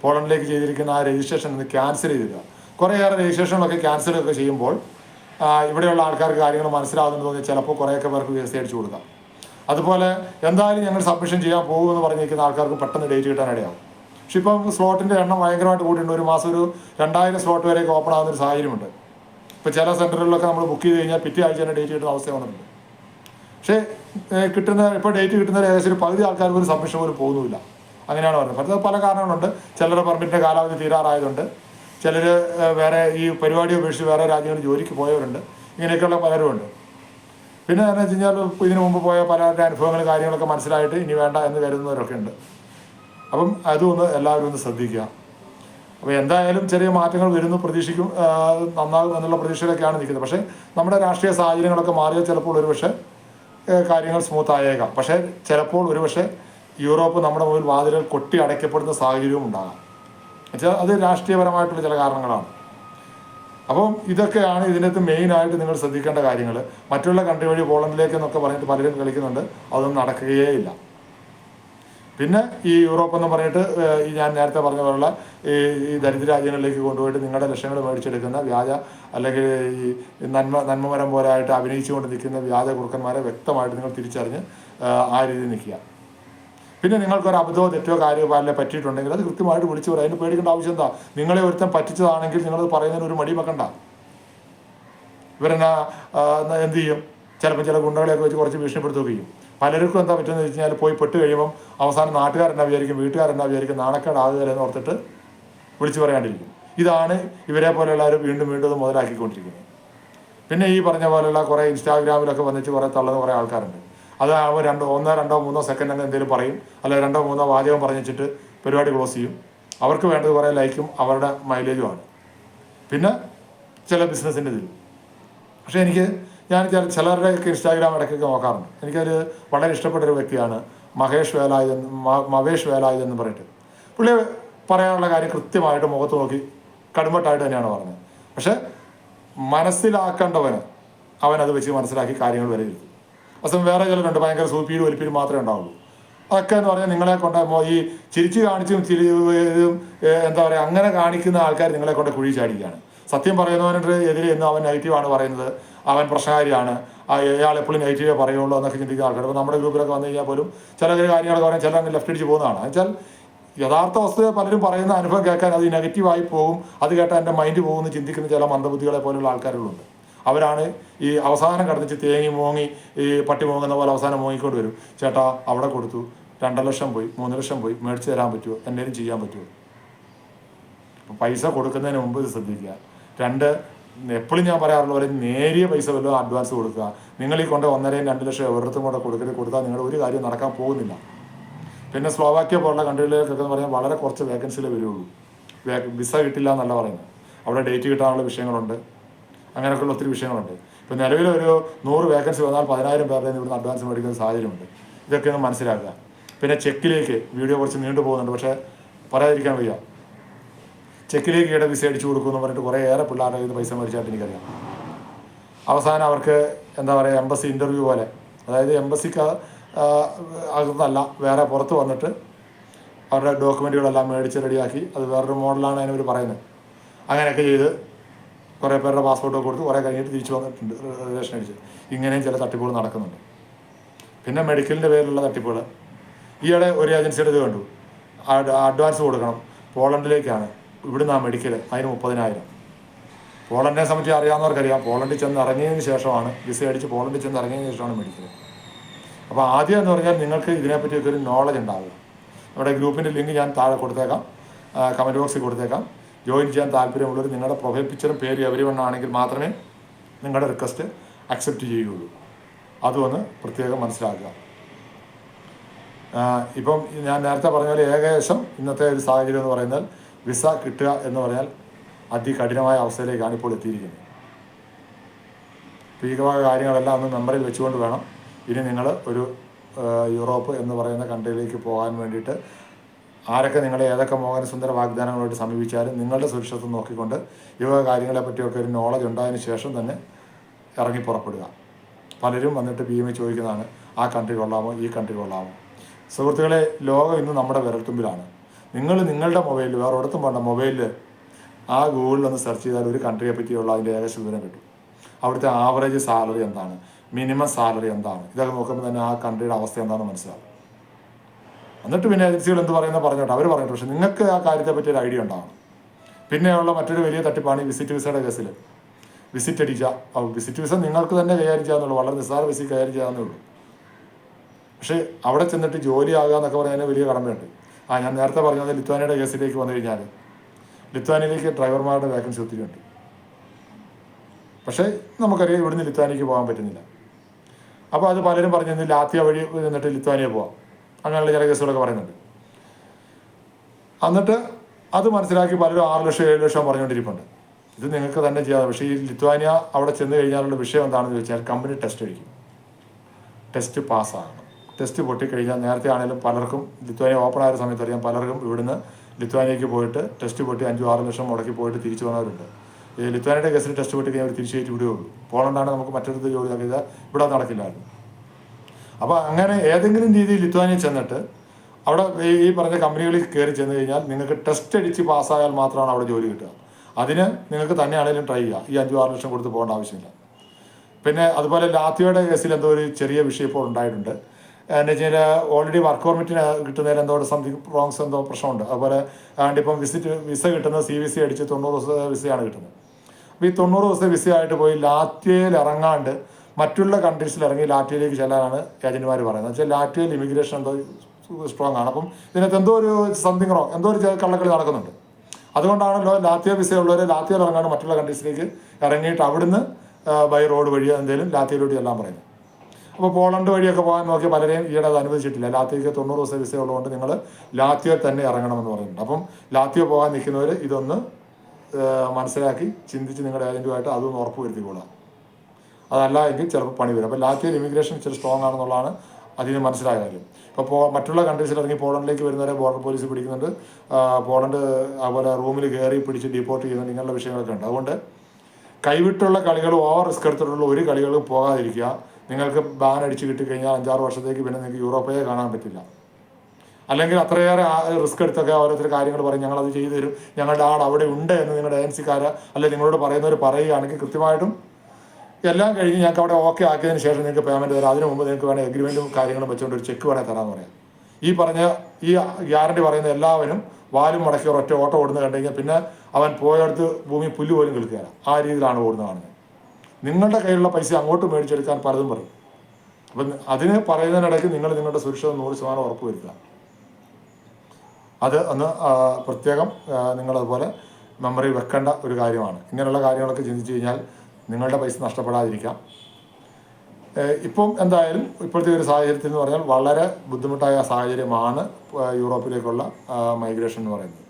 പോളണ്ടിലേക്ക് ചെയ്തിരിക്കുന്ന ആ രജിസ്ട്രേഷൻ ഒന്ന് ക്യാൻസൽ ചെയ്തിരിക്കുക കുറേയേറെ രജിസ്ട്രേഷനൊക്കെ ക്യാൻസൽ ഒക്കെ ചെയ്യുമ്പോൾ ഇവിടെയുള്ള ആൾക്കാർക്ക് കാര്യങ്ങൾ മനസ്സിലാകുന്നു തോന്നി ചിലപ്പോൾ കുറേയൊക്കെ പേർക്ക് വിസ അടിച്ചു കൊടുക്കാം. അതുപോലെ എന്തായാലും ഞങ്ങൾ സബ്മിഷൻ ചെയ്യാൻ പോകുമെന്ന് പറഞ്ഞിരിക്കുന്ന ആൾക്കാർക്ക് പെട്ടെന്ന് ഡേറ്റ് കിട്ടാൻ ഇടയാവും. പക്ഷെ ഇപ്പം സ്ലോട്ടിന്റെ എണ്ണം ഭയങ്കരമായിട്ട് കൂടിയിട്ടുണ്ട്. ഒരു മാസം ഒരു രണ്ടായിരം സ്ലോട്ട് വരെയൊക്കെ ഓപ്പൺ ആകുന്ന ഒരു സാഹചര്യമുണ്ട്. ഇപ്പോൾ ചില സെന്ററുകളിലൊക്കെ നമ്മൾ ബുക്ക് ചെയ്ത് കഴിഞ്ഞാൽ പിറ്റേ ആഴ്ച തന്നെ ഡേറ്റ് കിട്ടുന്ന അവസ്ഥ പക്ഷേ കിട്ടുന്ന ഇപ്പോൾ ഡേറ്റ് കിട്ടുന്ന ഏകദേശം ഒരു പകുതി ആൾക്കാർക്ക് ഒരു സംരക്ഷണം പോലും പോകുന്നില്ല അങ്ങനെയാണ് പറഞ്ഞത്. പക്ഷേ പല കാരണങ്ങളുണ്ട്. ചിലരുടെ പെർമിറ്റിന്റെ കാലാവധി തീരാറായതുണ്ട്. ചിലർ വേറെ ഈ പരിപാടി ഉപേക്ഷിച്ച് വേറെ രാജ്യങ്ങളിൽ ജോലിക്ക് പോയവരുണ്ട്. ഇങ്ങനെയൊക്കെയുള്ള പലരും ഉണ്ട് പിന്നെ എന്ന് വെച്ച് കഴിഞ്ഞാൽ ഇതിനു മുമ്പ് പോയ പലരുടെ അനുഭവങ്ങളും കാര്യങ്ങളൊക്കെ മനസ്സിലായിട്ട് ഇനി വേണ്ട എന്ന് കരുതുന്നവരൊക്കെ ഉണ്ട്. അപ്പം അതും ഒന്ന് എല്ലാവരും ഒന്ന് ശ്രദ്ധിക്കുക. അപ്പോൾ എന്തായാലും ചെറിയ മാറ്റങ്ങൾ വരുന്നു പ്രതീക്ഷിക്കും നന്നാകും എന്നുള്ള പ്രതീക്ഷയിലൊക്കെയാണ് നിൽക്കുന്നത്. പക്ഷേ നമ്മുടെ രാഷ്ട്രീയ സാഹചര്യങ്ങളൊക്കെ മാറിയാൽ ചിലപ്പോൾ ഒരുപക്ഷെ കാര്യങ്ങൾ സ്മൂത്ത് ആയേക്കാം. പക്ഷേ ചിലപ്പോൾ ഒരുപക്ഷെ യൂറോപ്പ് നമ്മുടെ മുമ്പിൽ വാതിലുകൾ കൊട്ടി അടയ്ക്കപ്പെടുന്ന സാഹചര്യവും ഉണ്ടാകാം. എന്നുവെച്ചാൽ അത് രാഷ്ട്രീയപരമായിട്ടുള്ള ചില കാരണങ്ങളാണ്. അപ്പം ഇതൊക്കെയാണ് ഇതിനകത്ത് മെയിനായിട്ട് നിങ്ങൾ ശ്രദ്ധിക്കേണ്ട കാര്യങ്ങൾ മറ്റുള്ള കൺട്രി വഴി പോളണ്ടിലേക്ക് എന്നൊക്കെ പറഞ്ഞിട്ട് പലരും കളിക്കുന്നുണ്ട്. അതൊന്നും നടക്കുകയേ ഇല്ല. പിന്നെ ഈ യൂറോപ്പ് എന്ന് പറഞ്ഞിട്ട് ഞാൻ നേരത്തെ പറഞ്ഞ പോലുള്ള ഈ ഈ ദരിദ്ര രാജ്യങ്ങളിലേക്ക് കൊണ്ടുപോയിട്ട് നിങ്ങളുടെ ലക്ഷ്യങ്ങൾ മേടിച്ചെടുക്കുന്ന വ്യാജ അല്ലെങ്കിൽ ഈ നന്മ നന്മമരം പോലായിട്ട് അഭിനയിച്ചുകൊണ്ട് നിൽക്കുന്ന വ്യാജ കുറുക്കന്മാരെ വ്യക്തമായിട്ട് നിങ്ങൾ തിരിച്ചറിഞ്ഞ് ആ രീതിയിൽ നിൽക്കുക. പിന്നെ നിങ്ങൾക്കൊരു അബദ്ധമോ തെറ്റോ കാര്യമോ പാലിനെ പറ്റിയിട്ടുണ്ടെങ്കിൽ അത് കൃത്യമായിട്ട് വിളിച്ചു പറയും അതിന് പേടിക്കേണ്ട ആവശ്യം എന്താ? നിങ്ങളെ ഒരുത്തൻ പറ്റിച്ചതാണെങ്കിൽ നിങ്ങളത് പറയുന്നതിന് ഒരു മടി വെക്കണ്ട. ഇവരെന്നാ എന്ത് ചെയ്യും? ചിലപ്പോൾ ചില ഗുണ്ടകളെയൊക്കെ വെച്ച് കുറച്ച് ഭീഷണിപ്പെടുത്തുകയും ചെയ്യും. പലർക്കും എന്താ പറ്റുന്നത് വെച്ച് കഴിഞ്ഞാൽ പോയി പെട്ട് കഴിയുമ്പം അവസാനം നാട്ടുകാരെന്നാ വിചാരിക്കും വീട്ടുകാരെന്നാ വിചാരിക്കും നാണക്കേടാകുകയെന്ന് ഓർത്തിട്ട് വിളിച്ചു പറയാണ്ടിരിക്കും. ഇതാണ് ഇവരെ പോലെയുള്ളവർ വീണ്ടും വീണ്ടും മുതലാക്കിക്കൊണ്ടിരിക്കുന്നത്. പിന്നെ ഈ പറഞ്ഞ പോലെയുള്ള കുറേ ഇൻസ്റ്റാഗ്രാമിലൊക്കെ വന്നിട്ട് കുറേ തള്ളുന്ന കുറേ ആൾക്കാരുണ്ട്. അത് അവർ രണ്ടോ ഒന്നോ രണ്ടോ മൂന്നോ സെക്കൻഡ് അങ്ങനെ എന്തെങ്കിലും പറയും അല്ലെങ്കിൽ രണ്ടോ മൂന്നോ വാചകം പറഞ്ഞിട്ട് പരിപാടി ക്ലോസ് ചെയ്യും. അവർക്ക് വേണ്ടത് കുറേ ലൈക്കും അവരുടെ മൈലേജുമാണ് പിന്നെ ചില ബിസിനസ്സിന്റെ ഇതിൽ. പക്ഷേ എനിക്ക് ഞാൻ ചില ചിലരുടെയൊക്കെ ഇൻസ്റ്റാഗ്രാം ഇടയ്ക്കൊക്കെ നോക്കാറുണ്ട്. എനിക്കത് വളരെ ഇഷ്ടപ്പെട്ട ഒരു വ്യക്തിയാണ് മഹേഷ് വേലായുധൻ മവേഷ് വേലായുധൻ എന്ന് പറഞ്ഞിട്ട്. പുള്ളി പറയാനുള്ള കാര്യം കൃത്യമായിട്ട് മുഖത്ത് നോക്കി കടുമ്പട്ടായിട്ട് തന്നെയാണ് പറഞ്ഞത്. പക്ഷെ മനസ്സിലാക്കേണ്ടവന് അവൻ അത് വെച്ച് മനസ്സിലാക്കി കാര്യങ്ങൾ വിലയിരുത്തും അസം വേറെ ചിലരുണ്ട്. ഭയങ്കര സൂപ്പീരും ഒലിപ്പീരും മാത്രമേ ഉണ്ടാവുള്ളൂ. അതൊക്കെ എന്ന് പറഞ്ഞാൽ നിങ്ങളെ കൊണ്ട് ഈ ചിരിച്ചു കാണിച്ചും ചിരി എന്താ പറയുക അങ്ങനെ കാണിക്കുന്ന ആൾക്കാർ നിങ്ങളെ കൊണ്ട് കുഴി ചാടിക്കുകയാണ്. സത്യം പറയുന്നവരുടെ എതിരെ ഇന്ന് അവൻ നെഗറ്റീവാണ് പറയുന്നത്. അവൻ പ്രശ്നകാരിയാണ്. അയാൾ എപ്പോഴും നെഗറ്റീവേ പറയുള്ളൂ എന്നൊക്കെ ചിന്തിക്കുന്ന ആൾക്കാർ അപ്പോൾ നമ്മുടെ ഗ്രൂപ്പിലൊക്കെ വന്നു കഴിഞ്ഞാൽ പോലും ചില കാര്യങ്ങളൊക്കെ പറയാൻ ചില അങ്ങ് ലെഫ്റ്റ് അടിച്ച് പോകുന്നതാണ്. എന്നുവെച്ചാൽ യഥാർത്ഥ വസ്തുത പലരും പറയുന്ന അനുഭവം കേൾക്കാൻ അത് നെഗറ്റീവായി പോകും. അത് കേട്ടാൽ എന്റെ മൈൻഡ് പോകുമെന്ന് ചിന്തിക്കുന്ന ചില മന്ദബുദ്ധികളെ പോലുള്ള ആൾക്കാരുകളുണ്ട്. അവരാണ് ഈ അവസാനം കടന്നിച്ച് തേങ്ങി മോങ്ങി ഈ പട്ടി മോങ്ങുന്ന പോലെ അവസാനം മോങ്ങിക്കൊണ്ട് വരും. ചേട്ടാ അവിടെ കൊടുത്തു. രണ്ടര ലക്ഷം പോയി മൂന്ന് ലക്ഷം പോയി. മേടിച്ച് തരാൻ പറ്റുമോ? എന്തെങ്കിലും ചെയ്യാൻ പറ്റുമോ? പൈസ കൊടുക്കുന്നതിന് മുമ്പ് ഇത് ശ്രദ്ധിക്കുക. രണ്ട് എപ്പോഴും ഞാൻ പറയാറുള്ള പോലെ നേരിയ പൈസ വല്ലതും അഡ്വാൻസ് കൊടുക്കുക. നിങ്ങൾ ഈ കൊണ്ട് ഒന്നരയും രണ്ട് ലക്ഷം എവിടത്തും കൂടെ കൊടുക്കരുത് കൊടുത്താൽ നിങ്ങളുടെ ഒരു കാര്യം നടക്കാൻ പോകുന്നില്ല. പിന്നെ സ്ലോവാക്യ പോലുള്ള കൺട്രികളിലേക്കൊക്കെ പറഞ്ഞാൽ വളരെ കുറച്ച് വേക്കൻസിയിലേ വരുള്ളൂ. വിസ കിട്ടില്ല എന്നല്ല പറയുന്നത്. അവിടെ ഡേറ്റ് കിട്ടാനുള്ള വിഷയങ്ങളുണ്ട്. അങ്ങനെയൊക്കെയുള്ള ഒത്തിരി വിഷയങ്ങളുണ്ട്. ഇപ്പം നിലവിൽ ഒരു നൂറ് വേക്കൻസി വന്നാൽ പതിനായിരം പേരുടെ ഇവിടുന്ന് അഡ്വാൻസ് മേടിക്കുന്ന സാഹചര്യമുണ്ട്. ഇതൊക്കെ ഒന്ന് മനസ്സിലാക്കുക. പിന്നെ ചെക്കിലേക്ക് വീഡിയോ കുറച്ച് നീണ്ടു പോകുന്നുണ്ട് പക്ഷേ പറയാതിരിക്കാൻ വയ്യ. ചെക്കിലേക്ക് ഇട വിസ അടിച്ചു കൊടുക്കുമെന്ന് പറഞ്ഞിട്ട് കുറേ ഏറെ പിള്ളേരുടെ കയ്യിൽ പൈസ മേടിച്ചായിട്ട് എനിക്കറിയാം. അവസാനം അവർക്ക് എന്താ പറയുക എംബസി ഇന്റർവ്യൂ പോലെ അതായത് എംബസിക്ക് അകത്തല്ല വേറെ പുറത്ത് വന്നിട്ട് അവരുടെ ഡോക്യുമെന്റുകളെല്ലാം മേടിച്ച് റെഡിയാക്കി അത് വേറൊരു മോഡലാണ് അതിനവർ പറയുന്നത്. അങ്ങനെയൊക്കെ ചെയ്ത് കുറേ പേരുടെ പാസ്പോർട്ടൊക്കെ കൊടുത്ത് കുറേ കഴിഞ്ഞിട്ട് തിരിച്ചു വന്നിട്ടുണ്ട് റിലേഷൻ അടിച്ച്. ഇങ്ങനെയും ചില തട്ടിപ്പുകൾ നടക്കുന്നുണ്ട്. പിന്നെ മെഡിക്കലിന്റെ പേരിലുള്ള തട്ടിപ്പുകൾ ഈയിടെ ഒരു ഏജൻസിയുടെ ഇത് കണ്ടു. അഡ്വാൻസ് കൊടുക്കണം. പോളണ്ടിലേക്കാണ്. ഇവിടുന്ന് ആ മെഡിക്കൽ അതിന് മുപ്പതിനായിരം. പോളണ്ടിനെ സംബന്ധിച്ച് അറിയാവുന്നവർക്കറിയാം. പോളണ്ടിൽ ചെന്ന് ഇറങ്ങിയതിന് ശേഷമാണ് വിസ അടിച്ച് പോളണ്ടിൽ ചെന്ന് ഇറങ്ങിയതിന് ശേഷമാണ് മെഡിക്കൽ അപ്പോൾ ആദ്യം എന്ന് പറഞ്ഞാൽ നിങ്ങൾക്ക് ഇതിനെപ്പറ്റിയൊക്കെ ഒരു നോളജ് ഉണ്ടാവുക നമ്മുടെ ഗ്രൂപ്പിന്റെ ലിങ്ക് ഞാൻ താഴെ കൊടുത്തേക്കാം. കമന്റ് ബോക്സിൽ കൊടുത്തേക്കാം. ജോയിൻ ചെയ്യാൻ താല്പര്യമുള്ളവർ നിങ്ങളുടെ പ്രൊഫൈൽ പിക്ചറും പേര് എവരി ആണെങ്കിൽ മാത്രമേ നിങ്ങളുടെ റിക്വസ്റ്റ് അക്സെപ്റ്റ് ചെയ്യുകയുള്ളൂ. അതുമൊന്ന് പ്രത്യേകം മനസ്സിലാക്കുക. ഇപ്പം ഞാൻ നേരത്തെ പറഞ്ഞ പോലെ ഏകദേശം ഇന്നത്തെ ഒരു സാഹചര്യം എന്ന് പറയുന്നത് വിസ കിട്ടുക എന്ന് പറഞ്ഞാൽ അതികഠിനമായ അവസ്ഥയിലേക്കാണ് ഇപ്പോൾ എത്തിയിരിക്കുന്നത്. ഭീകരമായ കാര്യങ്ങളെല്ലാം ഒന്ന് നമ്പറിൽ വെച്ചുകൊണ്ട് വേണം ഇനി നിങ്ങൾ ഒരു യൂറോപ്പ് എന്ന് പറയുന്ന കൺട്രിയിലേക്ക് പോകാൻ വേണ്ടിയിട്ട് ആരൊക്കെ നിങ്ങളെ ഏതൊക്കെ മോഹന സുന്ദര വാഗ്ദാനങ്ങളായിട്ട് സമീപിച്ചാലും നിങ്ങളുടെ സുരക്ഷിതത്വം നോക്കിക്കൊണ്ട് ഈ കാര്യങ്ങളെ പറ്റിയൊക്കെ ഒരു നോളജ് ഉണ്ടായതിനു ശേഷം തന്നെ ഇറങ്ങി പുറപ്പെടുക. പലരും വന്നിട്ട് പി എം ചോദിക്കുന്നതാണ് ആ കൺട്രി കൊള്ളാമോ? ഈ കൺട്രി കൊള്ളാമോ? സുഹൃത്തുക്കളെ ലോകം ഇന്ന് നമ്മുടെ വിരൽത്തുമ്പിലാണ്. നിങ്ങൾ നിങ്ങളുടെ മൊബൈലിൽ വേറെ ഒരിടത്തും വേണ്ട മൊബൈലിൽ ആ ഗൂഗിളിൽ ഒന്ന് സെർച്ച് ചെയ്താൽ ഒരു കൺട്രിയെ പറ്റിയുള്ള അതിന്റെ ഏകദേശ വിവരം കിട്ടും. അവിടുത്തെ ആവറേജ് സാലറി എന്താണ്? മിനിമം സാലറി എന്താണ്? ഇതൊക്കെ നോക്കുമ്പോൾ തന്നെ ആ കൺട്രിയുടെ അവസ്ഥ എന്താണെന്ന് മനസ്സിലാവും. എന്നിട്ട് പിന്നെ ഏജൻസികൾ എന്ത് പറയുന്ന പറഞ്ഞോട്ടെ. അവർ പറഞ്ഞിട്ട് പക്ഷെ നിങ്ങൾക്ക് ആ കാര്യത്തെ പറ്റി ഒരു ഐഡിയ ഉണ്ടാവണം പിന്നെയുള്ള മറ്റൊരു വലിയ തട്ടിപ്പാണ് വിസിറ്റ് വിസയുടെ കേസിൽ വിസിറ്റ് അടിച്ച വിസിറ്റ് വിസ നിങ്ങൾക്ക് തന്നെ കൈകാര്യം ചെയ്യാന്നുള്ളൂ വളരെ നിസ്സാര വിസ കൈകാര്യം ചെയ്യാവുന്നേ ഉള്ളൂ. പക്ഷേ അവിടെ ചെന്നിട്ട് ജോലിയാകുക എന്നൊക്കെ പറഞ്ഞാൽ വലിയ കടമയുണ്ട്. ആ ഞാൻ നേരത്തെ പറഞ്ഞത് ലിത്വാനിയുടെ കേസിലേക്ക് വന്നു കഴിഞ്ഞാൽ ലിത്വാനിയിലേക്ക് ഡ്രൈവർമാരുടെ വേക്കൻസി ഒത്തിരി ഉണ്ട്. പക്ഷേ നമുക്കറിയാം ഇവിടുന്ന് ലിത്വാനിക്ക് പോകാൻ പറ്റുന്നില്ല. അപ്പോൾ അത് പലരും പറഞ്ഞു ലാത്തിയ വഴി നിന്നിട്ട് ലിത്വാനിയ പോവാം. അങ്ങനെയുള്ള ചില കേസുകളൊക്കെ പറയുന്നുണ്ട്. എന്നിട്ട് അത് മനസ്സിലാക്കി പലരും ആറ് ലക്ഷം ഏഴ് ലക്ഷം പറഞ്ഞുകൊണ്ടിരിപ്പുണ്ട്. ഇത് നിങ്ങൾക്ക് തന്നെ ചെയ്യാം. പക്ഷേ ഈ ലിത്വാനിയ അവിടെ ചെന്ന് കഴിഞ്ഞാലുള്ള വിഷയം എന്താണെന്ന് ചോദിച്ചാൽ കമ്പനി ടെസ്റ്റ് കഴിക്കും. ടെസ്റ്റ് പാസ്സാകണം. ടെസ്റ്റ് പൊട്ടിക്കഴിഞ്ഞാൽ നേരത്തെ ആണെങ്കിലും പലർക്കും ലിത്വാനിയ ഓപ്പൺ ആയ സമയത്ത് അറിയാം പലർക്കും ഇവിടുന്ന് ലിത്വാനിയയ്ക്ക് പോയിട്ട് ടെസ്റ്റ് പൊട്ടി അഞ്ചും ആറ് ലക്ഷം മുടക്കി പോയിട്ട് തിരിച്ചു വന്നവരുണ്ട്. ഈ ലിത്വാനിയുടെ കേസിൽ ടെസ്റ്റ് പൊട്ടി അവർ തിരിച്ചു കയറ്റി വിടുകയുള്ളൂ പോളണ്ടാണ് നമുക്ക് മറ്റൊരു ജോലി ചെയ്താൽ ഇവിടെ നടക്കില്ലായിരുന്നു. അപ്പോൾ അങ്ങനെ ഏതെങ്കിലും രീതിയിൽ ലിത്വാനിയ ചെന്നിട്ട് അവിടെ ഈ ഈ പറഞ്ഞ കമ്പനികളിൽ കയറി ചെന്ന് കഴിഞ്ഞാൽ നിങ്ങൾക്ക് ടെസ്റ്റ് അടിച്ച് പാസ്സായാൽ മാത്രമാണ് അവിടെ ജോലി കിട്ടുക. അതിന് നിങ്ങൾക്ക് തന്നെയാണെങ്കിലും ട്രൈ ചെയ്യുക. ഈ അഞ്ചു ആറ് ലക്ഷം കൊടുത്ത് പോകേണ്ട ആവശ്യമില്ല. പിന്നെ അതുപോലെ ലാത്തിയുടെ കേസിൽ എന്തോ ഒരു ചെറിയ വിഷയം ഇപ്പോൾ ഉണ്ടായിട്ടുണ്ട്. എന്ന് വെച്ച് കഴിഞ്ഞാൽ ഓൾറെഡി വർക്ക് പെർമിറ്റിന് കിട്ടുന്നതിൽ എന്തോ സംതിങ് റോങ്സ് എന്തോ പ്രശ്നമുണ്ട്. അതുപോലെ ആണ്ട് ഇപ്പം വിസിറ്റ് വിസ കിട്ടുന്നത് സി വി സി അടിച്ച് തൊണ്ണൂറ് ദിവസത്തെ വിസയാണ് കിട്ടുന്നത്. അപ്പോൾ ഈ തൊണ്ണൂറ് ദിവസത്തെ വിസ ആയിട്ട് പോയി ലാറ്റിയയിൽ ഇറങ്ങാണ്ട് മറ്റുള്ള കൺട്രീസിൽ ഇറങ്ങി ലാറ്റിയയിലേക്ക് ചെല്ലാനാണ് ഏജന്റുമാർ പറയുന്നത്. എന്ന് വെച്ചാൽ ലാറ്റിയയിൽ ഇമിഗ്രേഷൻ എന്തോ സ്ട്രോങ് ആണ്. അപ്പം ഇതിനകത്ത് എന്തോ ഒരു സംതിങ് റോങ് എന്തോ ഒരു കള്ളക്കളി നടക്കുന്നുണ്ട്. അതുകൊണ്ടാണല്ലോ വിസ ഉള്ളവർ ലാത്വിയയിൽ ഇറങ്ങാണ്ട് മറ്റുള്ള കൺട്രീസിലേക്ക് ഇറങ്ങിയിട്ട് അവിടുന്ന് ബൈ റോഡ് വഴി എന്തെങ്കിലും ലാത്വിയയിലോട്ട് ചെല്ലാൻ പറയുന്നത്. അപ്പോൾ പോളണ്ട് വഴിയൊക്കെ പോകാൻ നോക്കി പലരെയും ഈയിടെ അത് അനുവദിച്ചിട്ടില്ല. ലാത്വിയക്ക് തൊണ്ണൂറ് ദിവസം വിസ ഉള്ളതുകൊണ്ട് നിങ്ങൾ ലാത്വിയയിൽ തന്നെ ഇറങ്ങണമെന്ന് പറയുന്നുണ്ട്. അപ്പം ലാത്വിയ പോകാൻ നിൽക്കുന്നവർ ഇതൊന്ന് മനസ്സിലാക്കി ചിന്തിച്ച് നിങ്ങളുടെ ഏജന്റുമായിട്ട് അതൊന്ന് ഉറപ്പ് വരുത്തിക്കൊള്ളാം അതല്ല എങ്കിൽ ചിലപ്പോൾ പണി വരും. അപ്പോൾ ലാറ്റ്വിയയിൽ ഇമിഗ്രേഷൻ ഇച്ചിരി സ്ട്രോങ് ആണെന്നുള്ളതാണ് അതിന് മനസ്സിലായ കാര്യം. ഇപ്പോൾ മറ്റുള്ള കൺട്രീസിൽ ഇറങ്ങി പോളണ്ടിലേക്ക് വരുന്നവരെ ബോർഡർ പോലീസ് പിടിക്കുന്നുണ്ട്. പോളണ്ട് അതുപോലെ റൂമിൽ കയറി പിടിച്ച് ഡിപ്പോർട്ട് ചെയ്യുന്നുണ്ട്. ഇങ്ങനെയുള്ള വിഷയങ്ങളൊക്കെ ഉണ്ട്. അതുകൊണ്ട് കൈവിട്ടുള്ള കളികൾ ഓവർ റിസ്ക് എടുത്തിട്ടുള്ള ഒരു കളികളും പോകാതിരിക്കുക. നിങ്ങൾക്ക് ബാൻ അടിച്ച് കിട്ടിക്കഴിഞ്ഞാൽ അഞ്ചാറ് വർഷത്തേക്ക് പിന്നെ നിങ്ങൾക്ക് യൂറോപ്പയെ കാണാൻ പറ്റില്ല. അല്ലെങ്കിൽ അത്രയേറെ റിസ്ക് എടുത്തൊക്കെ ഓരോരുത്തർ കാര്യങ്ങൾ പറയും ഞങ്ങളത് ചെയ്തു തരും. ഞങ്ങളുടെ ആൾ അവിടെ ഉണ്ട് എന്ന് നിങ്ങളുടെ ഏജൻസിക്കാർ അല്ലെങ്കിൽ നിങ്ങളോട് പറയുന്നവർ പറയുകയാണെങ്കിൽ കൃത്യമായിട്ടും എല്ലാം കഴിഞ്ഞ് ഞങ്ങൾക്ക് അവിടെ ഓക്കെ ആക്കിയതിന് ശേഷം നിങ്ങൾക്ക് പേയ്മെന്റ് തരാം. അതിന് മുമ്പ് നിങ്ങൾക്ക് വേണേൽ എഗ്രിമെന്റും കാര്യങ്ങളും വെച്ചുകൊണ്ട് ഒരു ചെക്ക് വേണേൽ തരാമെന്ന് പറയാം. ഈ പറഞ്ഞ ഈ ഗ്യാരണ്ടി പറയുന്ന എല്ലാവരും വാലും മടക്കി ഒറ്റ ഓട്ടം ഓടുന്നത് കണ്ടു കഴിഞ്ഞാൽ പിന്നെ അവൻ പോയടുത്ത് ഭൂമി പുല്ല് പോലും കിളിക്കുകയാണ്. ആ രീതിയിലാണ് ഓടുന്നത് കാണുന്നത്. നിങ്ങളുടെ കയ്യിലുള്ള പൈസ അങ്ങോട്ട് മേടിച്ചെടുക്കാൻ പലതും പറയും. അപ്പം അതിന് പറയുന്നതിനിടയ്ക്ക് നിങ്ങൾ നിങ്ങളുടെ സുരക്ഷ നൂറ് ശതമാനം ഉറപ്പ് വരുത്തുക. അത് ഒന്ന് പ്രത്യേകം നിങ്ങളതുപോലെ മെമ്മറി വെക്കേണ്ട ഒരു കാര്യമാണ്. ഇങ്ങനെയുള്ള കാര്യങ്ങളൊക്കെ ചിന്തിച്ചു കഴിഞ്ഞാൽ നിങ്ങളുടെ പൈസ നഷ്ടപ്പെടാതിരിക്കാം. ഇപ്പം എന്തായാലും ഇപ്പോഴത്തെ ഒരു സാഹചര്യത്തിൽ എന്ന് പറഞ്ഞാൽ വളരെ ബുദ്ധിമുട്ടായ സാഹചര്യമാണ് യൂറോപ്പിലേക്കുള്ള മൈഗ്രേഷൻ എന്ന് പറയുന്നത്.